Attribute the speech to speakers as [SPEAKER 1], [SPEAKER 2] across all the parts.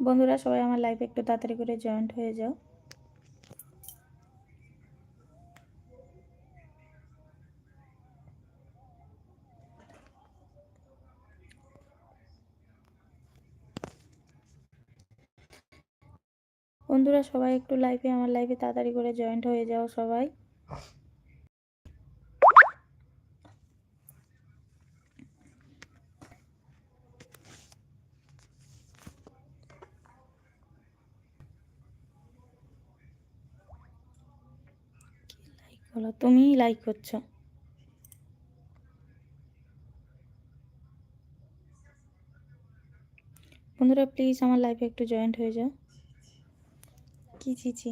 [SPEAKER 1] বন্ধুরা, সবাই আমার লাইফে একটু তাড়াতাড়ি করে জয়েন্ট হয়ে যাও। বন্ধুরা, সবাই একটু লাইফে আমার লাইফে তাড়াতাড়ি করে জয়েন্ট হয়ে যাও সবাই। বলো তুমিই লাইক করছ। বন্ধুরা প্লিজ আমার লাইফে একটু জয়েন্ট হয়ে যাও। কি ছি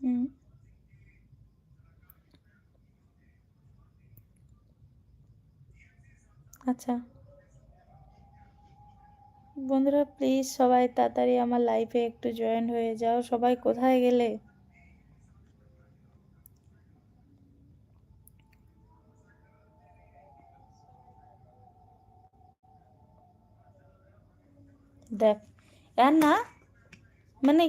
[SPEAKER 1] হুম আচ্ছা। বন্ধুরা প্লিজ সবাই তাড়াতাড়ি আমার লাইফে একটু জয়েন হয়ে যাও। সবাই কোথায় গেলে? দেখ আর না মানে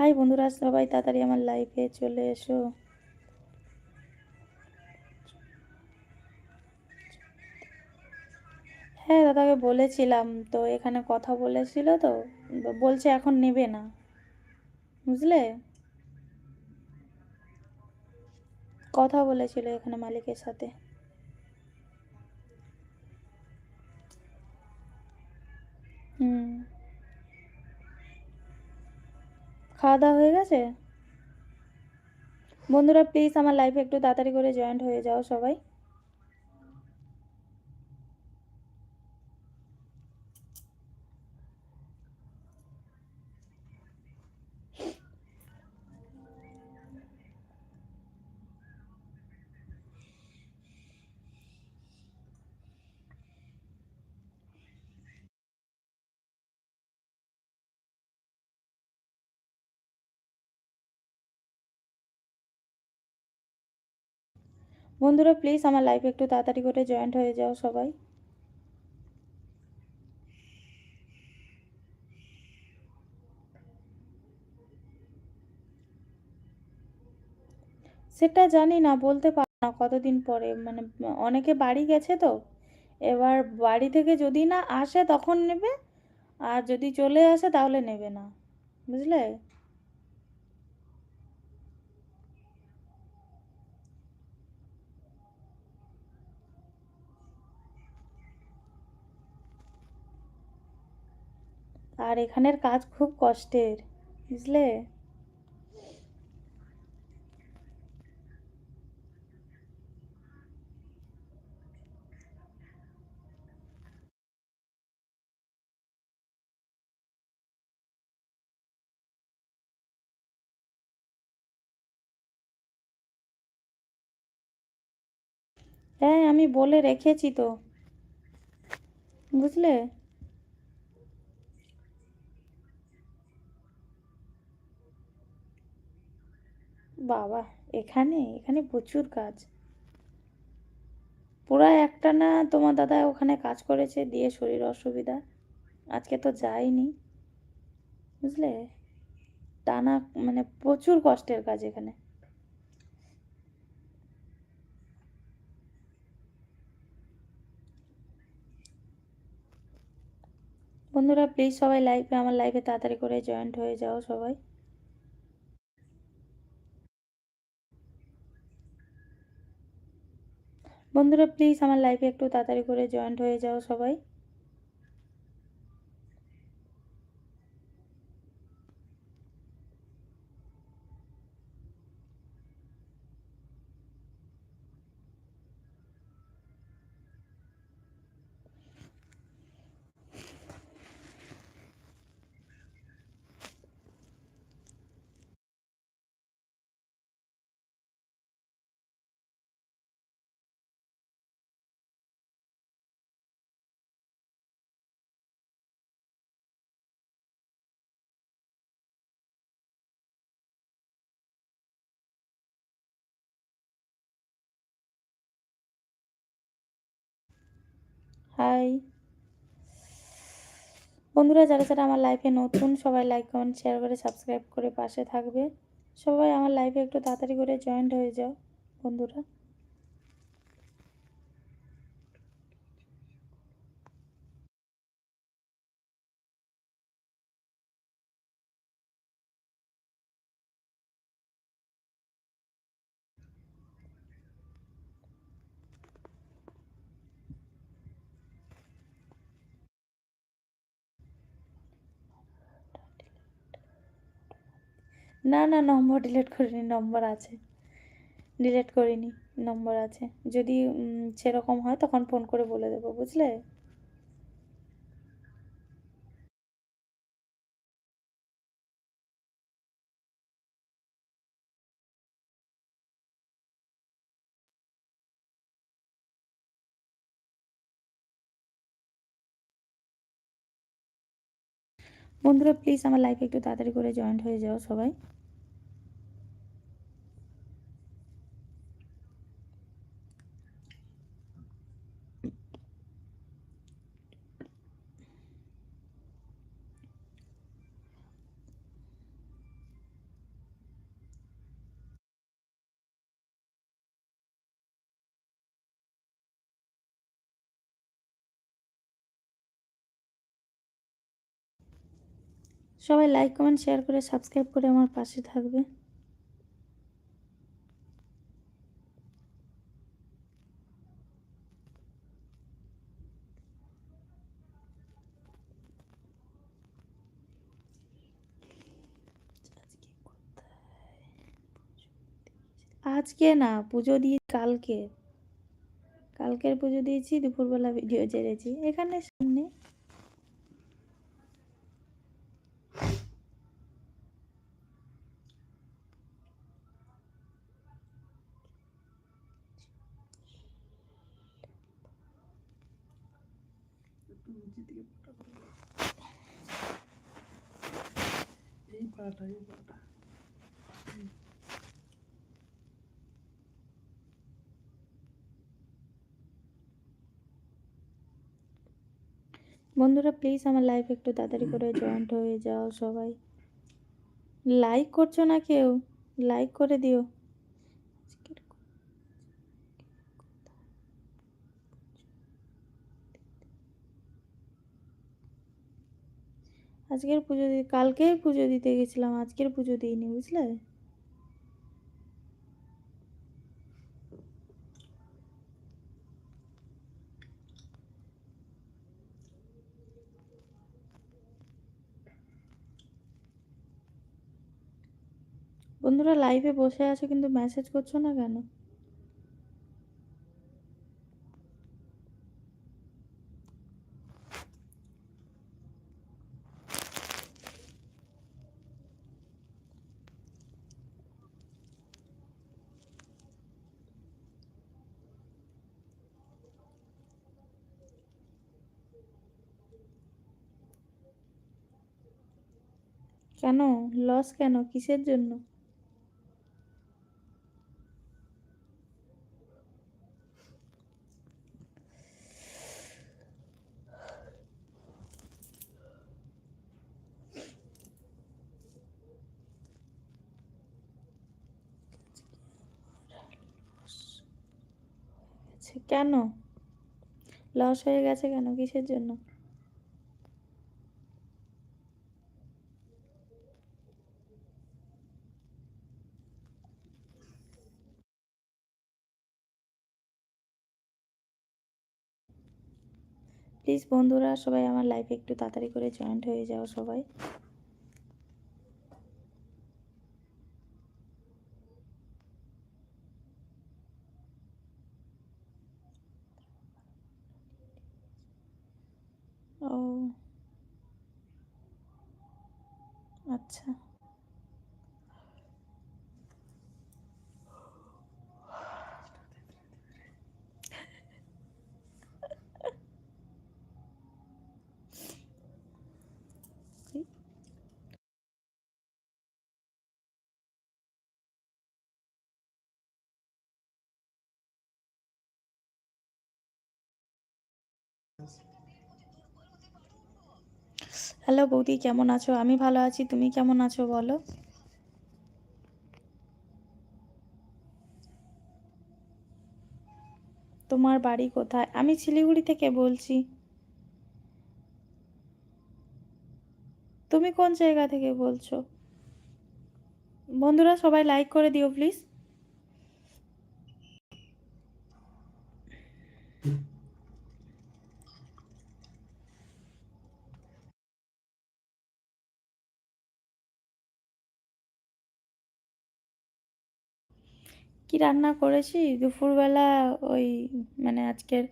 [SPEAKER 1] হাই বন্ধুরা, সবাই তাড়াতাড়ি আমার লাইফে চলে এসো। হ্যাঁ দাদাকে বলেছিলাম তো, এখানে কথা বলেছিল তো, বলছে এখন নেবে না। বুঝলে? কথা বলেছিল এখানে মালিকের সাথে। হুম। খাওয়া দাওয়া হয়ে গেছে? বন্ধুরা প্লিজ আমার লাইফে একটু তাড়াতাড়ি করে জয়েন্ট হয়ে যাও সবাই। বন্ধুরা প্লিজ আমার লাইফে একটু তাড়াতাড়ি করে জয়েন্ট হয়ে যাও সবাই। সেটা জানি না, বলতে পারি না কতদিন পরে। মানে অনেকে বাড়ি গেছে তো, এবার বাড়ি থেকে যদি না আসে তখন নেবে, আর যদি চলে আসে তাহলে নেবে না। বুঝলে? আর এখানের কাজ খুব কষ্টের বুঝলে? হ্যাঁ আমি বলে রেখেছি তো বুঝলে? বাবা, এখানে? এখানে প্রচুর কাজ। পুরা একটা না তোমার দাদা ওখানে কাজ করেছে দিয়ে শরীর অসুবিধা। আজকে তো যাইনি বুঝলে? টানা মানে প্রচুর কষ্টের কাজ এখানে। বন্ধুরা প্লিজ সবাই লাইভে আমার লাইভে তাড়াতাড়ি করে জয়েন্ট হয়ে যাও সবাই। বন্ধুরা প্লিজ আমার লাইফে একটু তাড়াতাড়ি করে জয়েন্ট হয়ে যাও সবাই। হাই বন্ধুরা, যারা যারা আমার লাইফে নতুন, সবাই লাইক কমেন্ট শেয়ার করে সাবস্ক্রাইব করে পাশে থাকবে। সবাই আমার লাইফে একটু তাড়াতাড়ি করে জয়েন্ট হয়ে যাও, বন্ধুরা। না না, নম্বর ডিলিট করিনি, নম্বর আছে। ডিলিট করিনি, নম্বর আছে। যদি সেরকম হয় তখন ফোন করে বলে দেবো, বুঝলে? বন্ধুরা প্লিজ আমার লাইফে একটু তাড়াতাড়ি করে জয়েন্ট হয়ে যাও সবাই। সবাই লাইক কমেন্ট শেয়ার করে সাবস্ক্রাইব করে আমার পাশে থাকবে। আজকে না পুজো দিয়ে কালকে। কালকের পুজো দিয়েছি, দুপুরবেলা ভিডিও ছেড়েছি এখানে সামনে
[SPEAKER 2] লাগে
[SPEAKER 1] বন্ধুরা প্লিজ আমার লাইফ একটু তাড়াতাড়ি করে জয়েন্ট হয়ে যাও সবাই। লাইক করছ না কেউ? লাইক করে দিও। আজকের পুজো দিই কালকেই পুজো দিতে গেছিলাম, আজকের পুজো দিইনি, বুঝলে? বন্ধুরা লাইভে বসে আছো কিন্তু মেসেজ করছ না কেন? কেন? লস কেন? কিসের জন্য? কেন লস হয়ে গেছে কেন? কিসের জন্য? প্লিজ বন্ধুরা সবাই আমার লাইফে একটু তাড়াতাড়ি করে জয়েন্ট হয়ে যাও সবাই। ও আচ্ছা। হ্যালো বৌদি, কেমন আছো? আমি ভালো আছি, তুমি কেমন আছো বলো? তোমার বাড়ি কোথায়? আমি শিলিগুড়ি থেকে বলছি। তুমি কোন জায়গা থেকে বলছো? বন্ধুরা সবাই লাইক করে দিও প্লিজ কি রান্না করেছি? দুপুরবেলা ওই মানে আজকের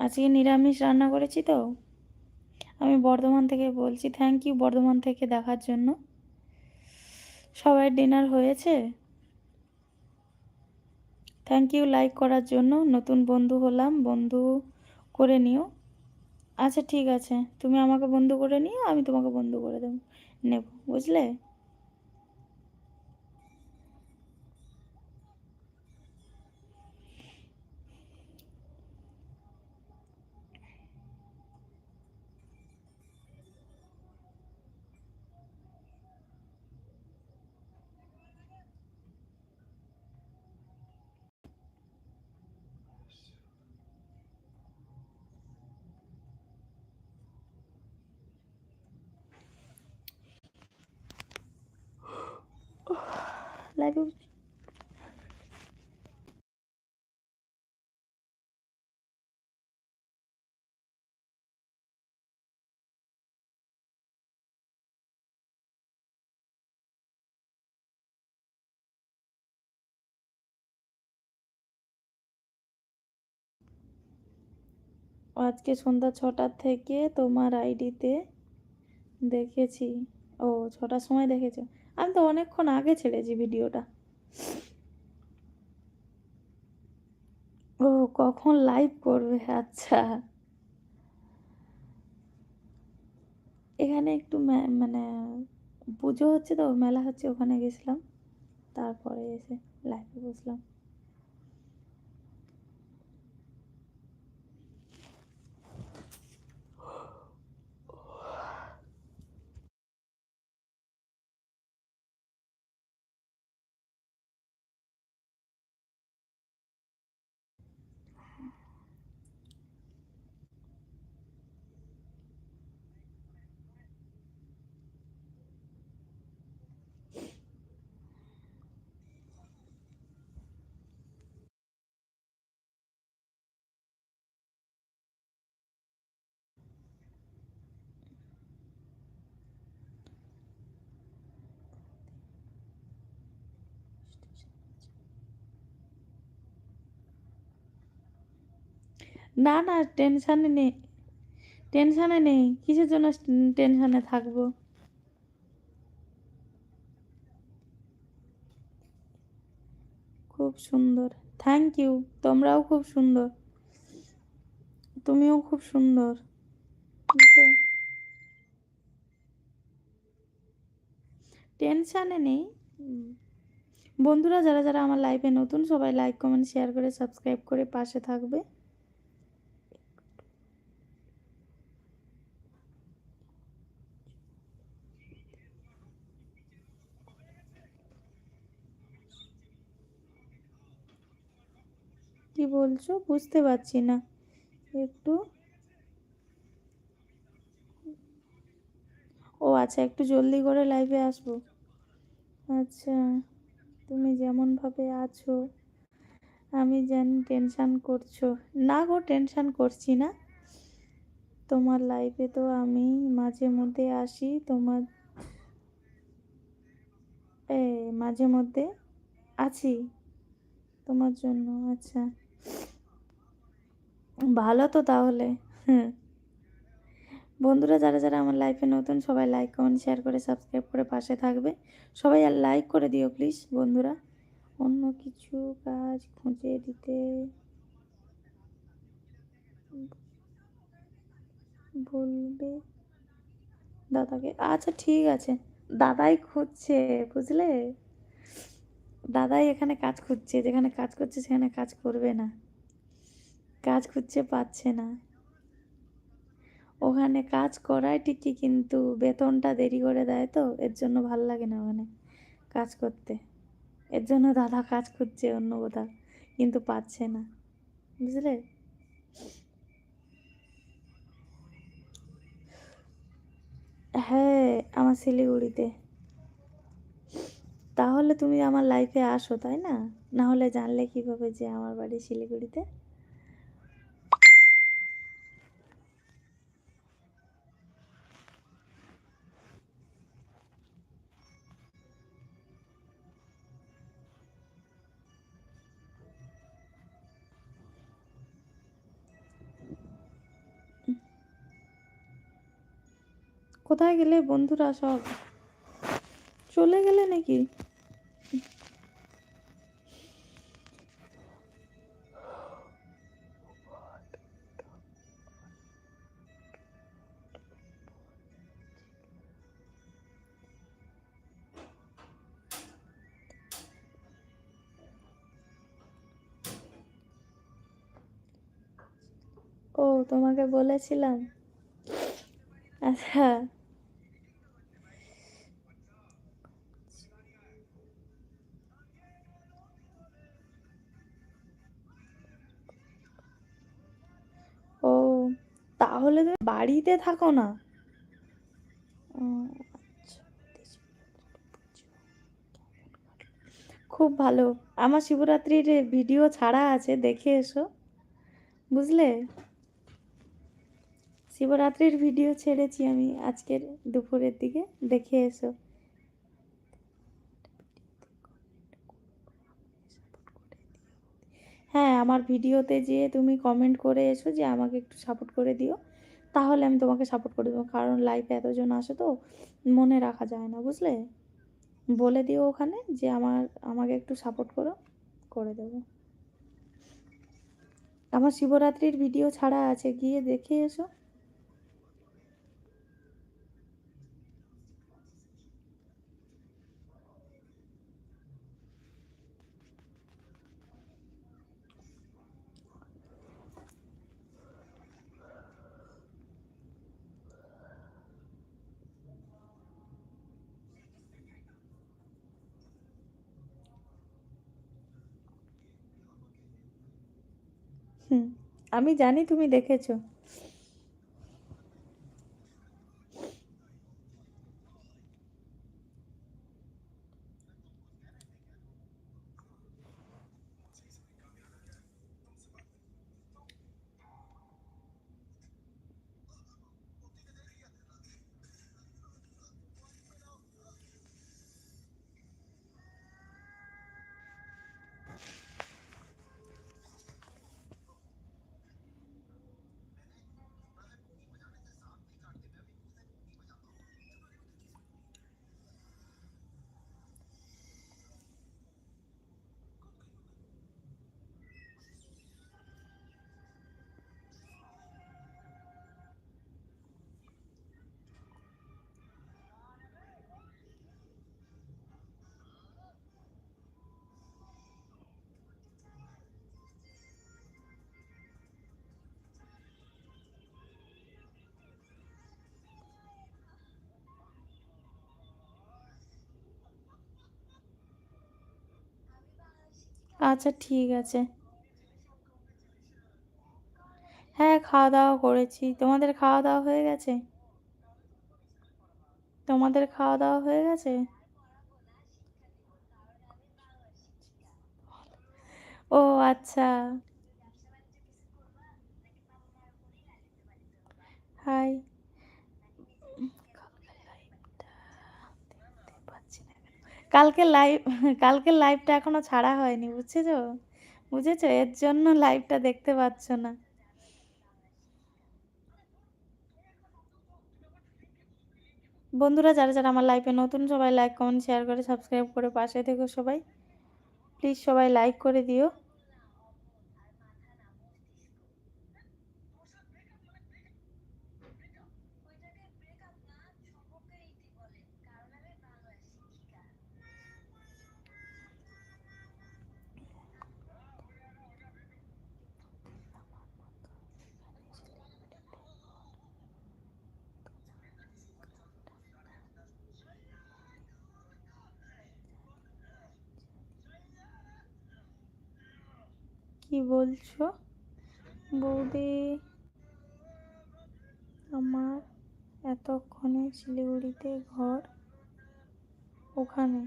[SPEAKER 1] আজকে নিরামিষ রান্না করেছি তো। আমি বর্ধমান থেকে বলছি থ্যাংক ইউ বর্ধমান থেকে দেখার জন্য। সবাই ডিনার হয়েছে। থ্যাংক ইউ লাইক করার জন্য। নতুন বন্ধু হলাম। বন্ধু করে নিও। আচ্ছা ঠিক আছে। তুমি আমাকে বন্ধু করে নিও, আমি তোমাকে বন্ধু করে দেবো। নেব, বুঝলে লাইভে আজকে সন্ধ্যা ছটার থেকে তোমার আইডিতে দেখেছি। ও, ছটার সময় দেখেছ? আমি তো অনেকক্ষণ আগে ছেড়েছি ভিডিওটা। ও, কখন লাইভ করবে? আচ্ছা। এখানে একটু মানে পুজো হচ্ছে তো, মেলা হচ্ছে, ওখানে গেছিলাম। তারপরে এসে লাইভে বসলাম। না না টেনশানে নেই। টেনশানে নেই। কিসের জন্য টেনশানে থাকব? খুব সুন্দর। থ্যাংক ইউ তোমরাও খুব সুন্দর। তুমিও খুব সুন্দর। টেনশানে নেই। বন্ধুরা, যারা যারা আমার লাইভে নতুন, সবাই লাইক কমেন্ট শেয়ার করে সাবস্ক্রাইব করে পাশে থাকবে। কি বলছো? বুঝতে পারছি না। একটু। ও আচ্ছা একটু জলদি করে লাইভে আসব। আচ্ছা তুমি যেমনভাবে আছো, আমি জানি টেনশান করছ। না গো টেনশান করছি না। তোমার লাইফে তো আমি মাঝে মধ্যে আসি, তোমার এ মাঝে মধ্যে আছি তোমার জন্য আচ্ছা। ভালো তো তাহলে। হুম। বন্ধুরা, যারা যারা আমার লাইফে নতুন, সবাই লাইক কমেন্ট শেয়ার করে সাবস্ক্রাইব করে পাশে থাকবে। সবাই আর লাইক করে দিও প্লিজ বন্ধুরা। অন্য কিছু কাজ খুঁজে দিতে বলবে দাদাকে। আচ্ছা ঠিক আছে। দাদাই খুঁজছে, বুঝলে? দাদাই এখানে কাজ খুঁজছে, যেখানে কাজ করছে সেখানে কাজ করবে না। কাজ খুঁজছে পাচ্ছে না। ওখানে কাজ করায় ঠিকই কিন্তু বেতনটা দেরি করে দেয় তো, এর জন্য ভালো লাগে না ওখানে কাজ করতে। এর জন্য দাদা কাজ খুঁজছে অন্য কোথাও, কিন্তু পাচ্ছে না। বুঝলে? হ্যাঁ আমার শিলিগুড়িতে। তাহলে তুমি আমার লাইফে আসো, তাই না? না হলে জানলে কীভাবে যে আমার বাড়ি শিলিগুড়িতে? কোথায় গেলে বন্ধুরা সব? চলে গেলে নাকি? ও তোমাকে বলেছিলাম। আচ্ছা। তাহলে তুমি বাড়িতে থাকো না। খুব ভালো। আমার শিবরাত্রির ভিডিও ছাড়া আছে, দেখে এসো। বুঝলে? শিবরাত্রির ভিডিও ছেড়েছি আমি আজকের দুপুরের দিকে, দেখে এসো। হ্যাঁ আমার ভিডিওতে যেয়ে তুমি কমেন্ট করে এসো যে আমাকে একটু সাপোর্ট করে দিও। তাহলে আমি তোমাকে সাপোর্ট করে দেবো। কারণ লাইফে এতজন আসে তো, মনে রাখা যায় না, বুঝলে? বলে দিও ওখানে যে আমার, আমাকে একটু সাপোর্ট করো, করে দেবো। আমার শিবরাত্রির ভিডিও ছাড়া আছে, গিয়ে দেখে এসো। হুম। আমি জানি তুমি দেখেছ। আচ্ছা ঠিক আছে। হ্যাঁ খাওয়া দাওয়া করেছি। তোমাদের খাওয়া দাওয়া হয়ে গেছে? তোমাদের খাওয়া দাওয়া হয়ে গেছে? ও আচ্ছা। হাই। কালকে লাইভ কালকে লাইভটা এখনও ছাড়া হয়নি, বুঝেছ? বুঝেছ? এর জন্য লাইভটা দেখতে পাচ্ছ না। বন্ধুরা, যারা যারা আমার লাইফে নতুন, সবাই লাইক কমেন্ট শেয়ার করে সাবস্ক্রাইব করে পাশে থেকো সবাই। প্লিজ সবাই লাইক করে দিও। বলছো? বৌদি, আমার এতক্ষণে শিলিগুড়িতে ঘর ওখানে।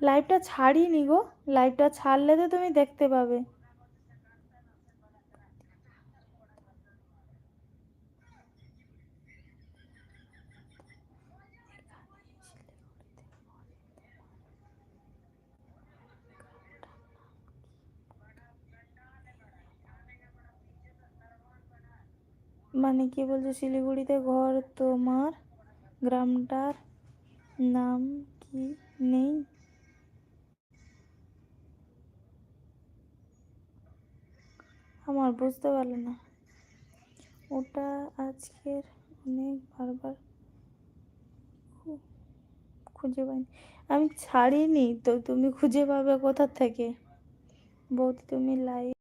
[SPEAKER 1] লাইভটা ছাড়িনি গো। লাইভটা ছাড়লে তো তুমি দেখতে পাবে। মানে কি বলছো? শিলিগুড়িতে ঘর তোমার? গ্রামটার নাম কি? নেই? আমার বুঝতে পারল না। ওটা আজকের অনেক বারবার খুঁজে পাইনি। আমি ছাড়িনি তো, তুমি খুঁজে পাবে কোথা থেকে? বৌদি, তুমি লাইভ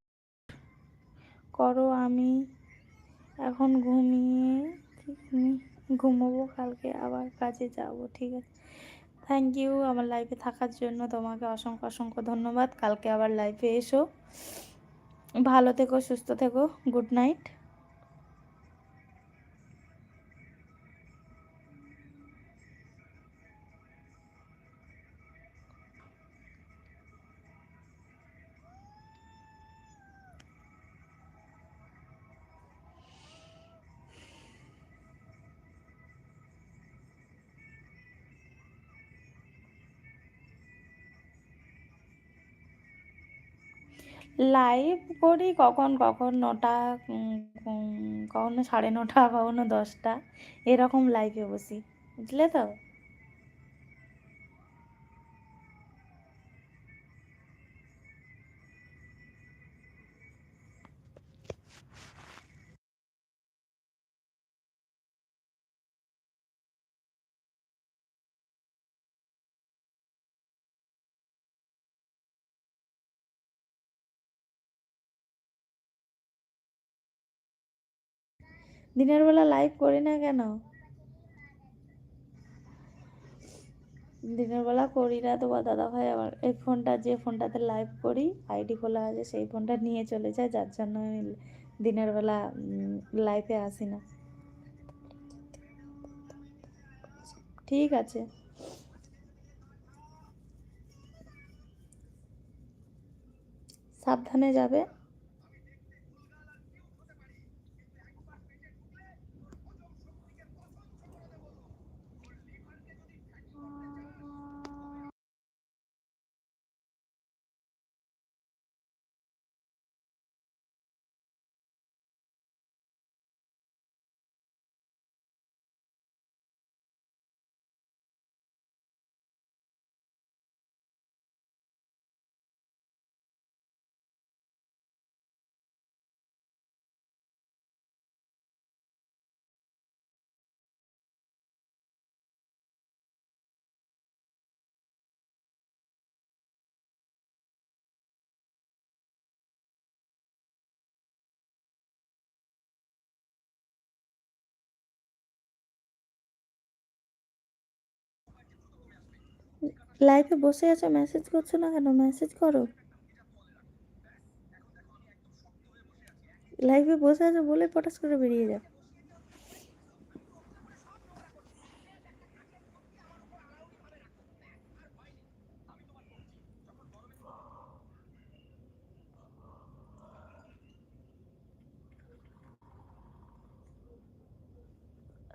[SPEAKER 1] করো, আমি এখন ঘুমিয়ে ঘুমি- ঘুমোবো, কালকে আবার কাজে যাব, ঠিক আছে? থ্যাংক ইউ আমার লাইফে থাকার জন্য তোমাকে অসংখ্য অসংখ্য ধন্যবাদ। কালকে আবার লাইফে এসো। ভালো থেকো, সুস্থ থেকো। গুড নাইট লাইভ করি কখন কখন নটা কখনো সাড়ে নটা, কখনো দশটা, এরকম লাইভে বসি, বুঝলে তো? দিনের বেলা লাইভ করি না কেন? দিনের বেলা করি না তোমার দাদা ভাই আমার এই ফোনটা, যে ফোনটাতে লাইভ করি আইডি খোলা আছে, সেই ফোনটা নিয়ে চলে যায়, যার জন্য আমি দিনের বেলা লাইভে আসি না। ঠিক আছে। সাবধানে যাবে। লাইভে বসে আছো? মেসেজ করছ না কেন? মেসেজ করো। লাইভে বসে আছো বলে পটাস করে বেরিয়ে যাও।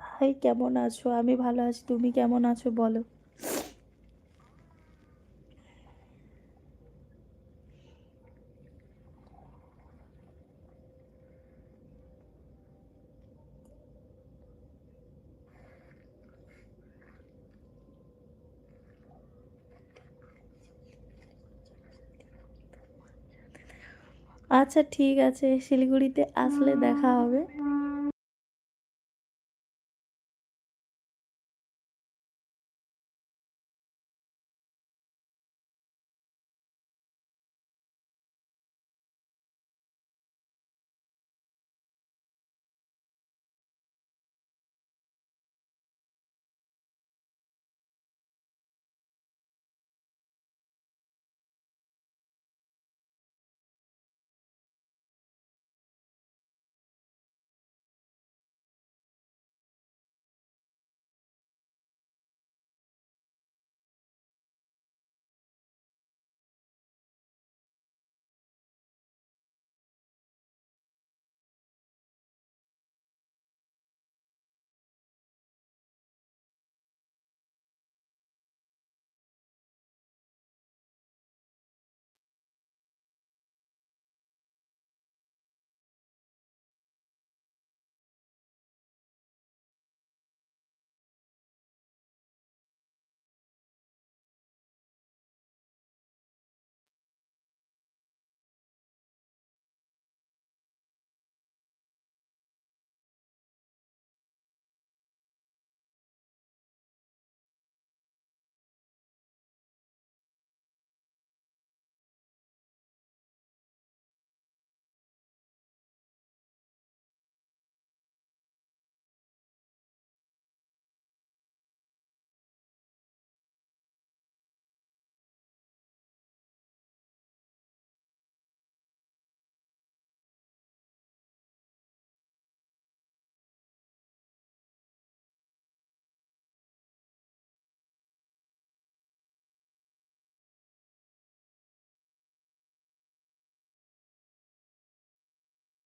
[SPEAKER 1] হাই কেমন আছো? আমি ভালো আছি। তুমি কেমন আছো? বলো। আচ্ছা ঠিক আছে। শিলিগুড়িতে আসলে দেখা হবে।